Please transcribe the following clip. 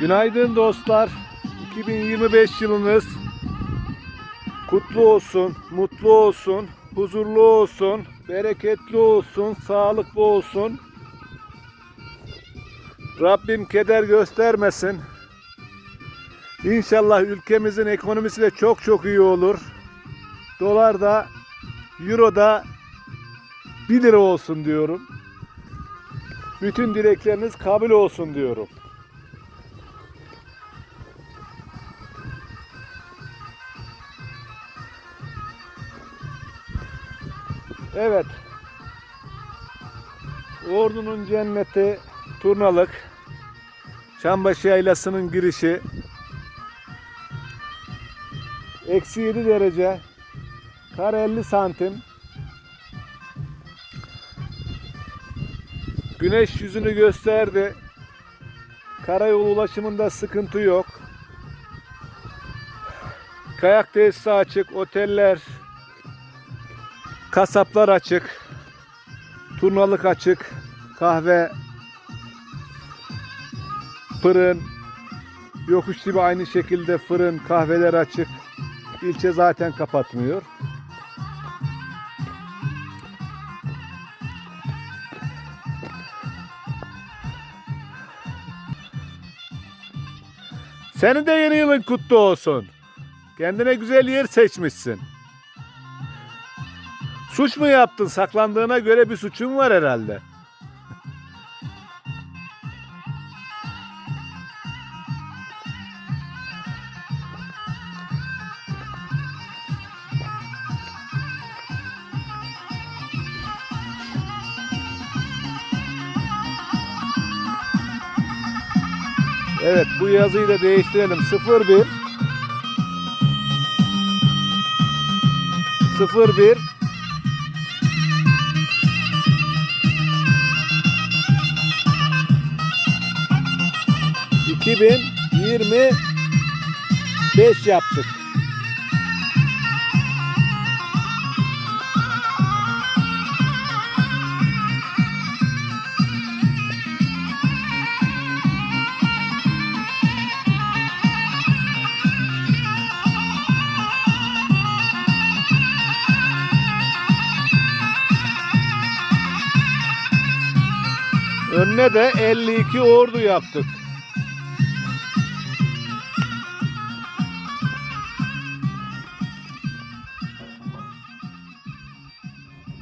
Günaydın dostlar. 2025 yılınız kutlu olsun, mutlu olsun, huzurlu olsun, bereketli olsun, sağlıklı olsun. Rabbim keder göstermesin. İnşallah ülkemizin ekonomisi de çok çok iyi olur. Dolar da, euro da 1 lira olsun diyorum. Bütün dilekleriniz kabul olsun diyorum. Evet. Ordu'nun cenneti Turnalık. Çambaşı Yaylası'nın girişi. Eksi 7 derece. Kar 50 santim. Güneş yüzünü gösterdi. Karayolu ulaşımında sıkıntı yok. Kayak tesisi açık, oteller, kasaplar açık, turnalık açık, kahve, fırın, yokuş gibi aynı şekilde fırın, kahveler açık. İlçe zaten kapatmıyor. Senin de yeni yılın kutlu olsun. Kendine güzel yer seçmişsin. Suç mu yaptın? Saklandığına göre bir suçun var herhalde. Evet bu yazıyı da değiştirelim. 01 01 2025 yaptık. Önüne de 52 ordu yaptık.